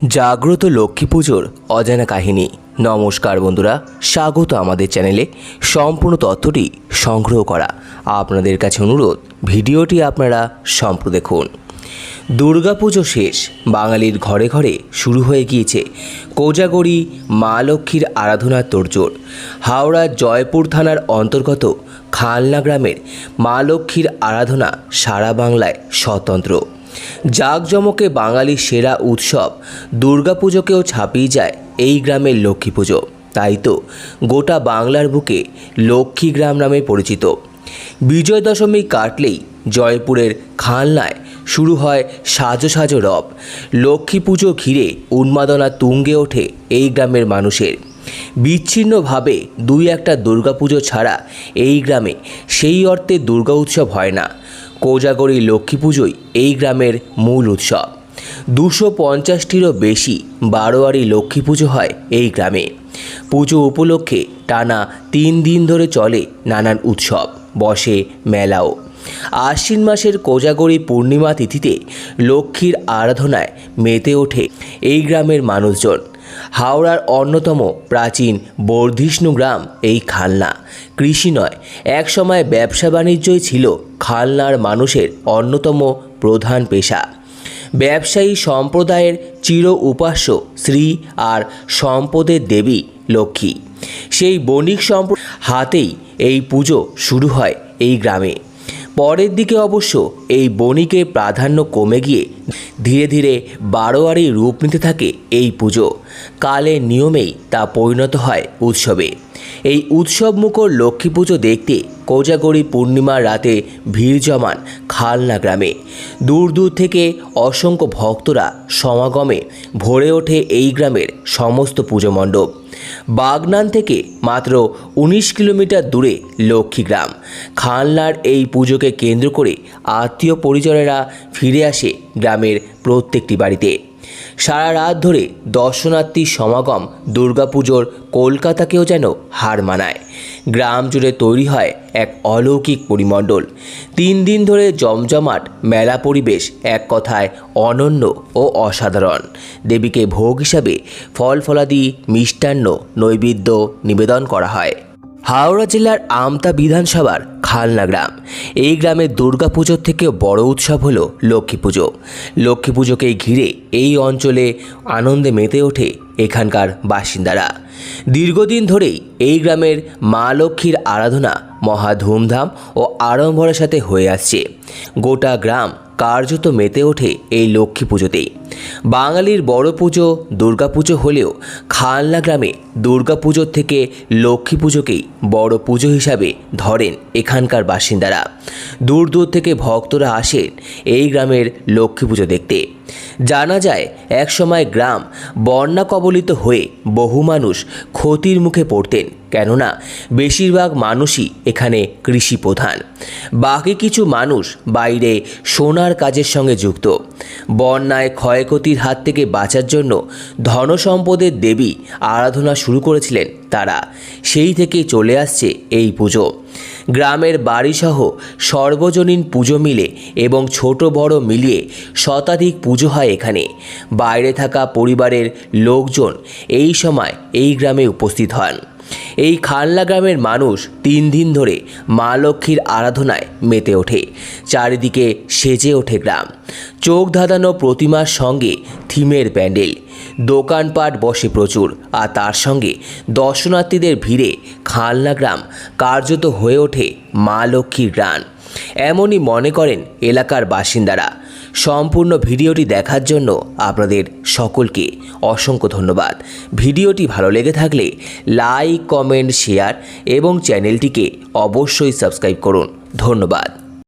জাগ্রত লক্ষ্মী পুজোর অজানা কাহিনী। নমস্কার বন্ধুরা, স্বাগত আমাদের চ্যানেলে। সম্পূর্ণ তথ্যটি সংগ্রহ করা আপনাদের কাছে অনুরোধ, ভিডিওটি আপনারা সম্পূর্ণ দেখুন। দুর্গাপুজো শেষ, বাঙালির ঘরে ঘরে শুরু হয়ে গিয়েছে কোজাগরি মা লক্ষ্মীর আরাধনার তোড়জোড়। হাওড়ার জয়পুর থানার অন্তর্গত খালনা গ্রামের মা লক্ষ্মীর আরাধনা সারা বাংলায় স্বতন্ত্র। জাঁকজমকে বাঙালির সেরা উৎসব। দুর্গাপুজোকেও ছাপিয়ে যায় এই গ্রামের লক্ষ্মী পুজো। তাই তো গোটা বাংলার বুকে লক্ষ্মী গ্রাম নামে পরিচিত। বিজয় দশমী কাটলেই জয়পুরের খালনায় শুরু হয় সাজো সাজো রব। লক্ষ্মী পুজো ঘিরে উন্মাদনা তুঙ্গে ওঠে এই গ্রামের মানুষের। বিচ্ছিন্নভাবে দুই একটা দুর্গাপুজো ছাড়া এই গ্রামে সেই অর্থে দুর্গা উৎসব হয় না। কোজাগরী লক্ষ্মী পুজোই এই গ্রামের মূল উৎসব। দুশো পঞ্চাশটিরও বেশি বারোয়ারি লক্ষ্মী পুজো হয় এই গ্রামে। পুজো উপলক্ষে টানা তিন দিন ধরে চলে নানান উৎসব, বসে, মেলাও। আশ্বিন মাসের কোজাগরী পূর্ণিমা তিথিতে লক্ষ্মীর আরাধনায় মেতে ওঠে এই গ্রামের মানুষজন। হাওড়ার অন্যতম প্রাচীন বর্ধিষ্ণু গ্রাম এই খালনা। কৃষি নয়, একসময় ব্যবসা বাণিজ্যই ছিল খালনার মানুষের অন্যতম প্রধান পেশা। ব্যবসায়ী সম্প্রদায়ের চির উপাস্য শ্রী আর সম্পদের দেবী লক্ষ্মী। সেই বণিক সম্প্র হাতেই এই পুজো শুরু হয় এই গ্রামে। পরের দিকে অবশ্য এই বণিকের প্রাধান্য কমে গিয়ে ধীরে ধীরে বারোয়ারি রূপ নিতে থাকে এই পুজো। কালের নিয়মেই তা পরিণত হয় উৎসবে। এই উৎসব মুখর লক্ষ্মী পুজো দেখতে কোজাগরি পূর্ণিমার রাতে ভিড় জমান খালনা গ্রামে। দূর দূর থেকে অসংখ্য ভক্তরা সমাগমে ভরে ওঠে এই গ্রামের সমস্ত পুজো মণ্ডপ। বাগনান থেকে মাত্র উনিশ কিলোমিটার দূরে লক্ষ্মীগ্রাম খানলার এই পুজোকে কেন্দ্র করে আত্মীয় পরিজনেরা ফিরে আসে গ্রামের প্রত্যেকটি বাড়িতে। সারা রাত ধরে দর্শনার্থী সমাগম, দুর্গাপুজোর কলকাতাকেও যেন হার মানায়। গ্রাম জুড়ে তৈরি হয় এক অলৌকিক পরিমণ্ডল। তিন দিন ধরে জমজমাট, মেলা পরিবেশ এক কথায় অনন্য ও অসাধারণ। দেবীকে ভোগ হিসাবে ফল ফলাদি, মিষ্টান্ন, নৈবেদ্য নিবেদন করা হয়। হাওড়া জেলার আমতা বিধানসভার খালনা গ্রাম। এই গ্রামের দুর্গাপুজোর থেকে বড় উৎসব হলো লক্ষ্মী পুজো। লক্ষ্মী পুজোকে ঘিরে এই অঞ্চলে আনন্দে মেতে ওঠে এখানকার বাসিন্দারা। দীর্ঘদিন ধরেই এই গ্রামের মা লক্ষ্মীর আরাধনা মহা ধুমধাম ও আড়ম্বরের সাথে হয়ে আসছে। গোটা গ্রাম কার্যত মেতে ওঠে এই লক্ষ্মী পুজোতেই। বাঙালির বড় পুজো দুর্গাপুজো হলেও খালনা গ্রামে দুর্গাপুজোর থেকে লক্ষ্মী পুজোকেই বড় পুজো হিসাবে ধরেন এখানকার বাসিন্দারা। দূর দূর থেকে ভক্তরা আসেন এই গ্রামের লক্ষ্মী পুজো দেখতে। জানা যায়, একসময় গ্রাম বন্যা কবলিত হয়ে বহু মানুষ ক্ষতির মুখে পড়তেন, কেননা বেশিরভাগ মানুষই এখানে কৃষি প্রধান বাকি কিছু মানুষ বাইরে সোনার কাজের সঙ্গে যুক্ত। বন্যায় ক্ষয়ক্ষতির হাত থেকে বাঁচার জন্য ধনসম্পদের দেবী আরাধনা শুরু করেছিলেন তারা। সেই থেকে চলে আসছে এই পুজো। গ্রামের বাড়িসহ সর্বজনীন পুজো মিলে এবং ছোট বড় মিলিয়ে শতাধিক পুজো হয় এখানে। বাইরে থাকা পরিবারের লোকজন এই সময় এই গ্রামে উপস্থিত হন। এই খানলা গ্রামের মানুষ তিন দিন ধরে মা লক্ষ্মীর আরাধনায় মেতে ওঠে। চারিদিকে সেজে ওঠে গ্রাম। চোখ ধাঁধানো প্রতিমার সঙ্গে থিমের প্যান্ডেল। দোকানপাট বসে প্রচুর, আর তার সঙ্গে দর্শনার্থীদের ভিড়ে খালনা গ্রাম কার্যত হয়ে ওঠে মা লক্ষ্মীর গ্রাম এমনই মনে করেন এলাকার বাসিন্দারা। সম্পূর্ণ ভিডিওটি দেখার জন্য আপনাদের সকলকে অসংখ্য ধন্যবাদ। ভিডিওটি ভালো লেগে থাকলে লাইক, কমেন্ট, শেয়ার এবং চ্যানেলটিকে অবশ্যই সাবস্ক্রাইব করুন। ধন্যবাদ।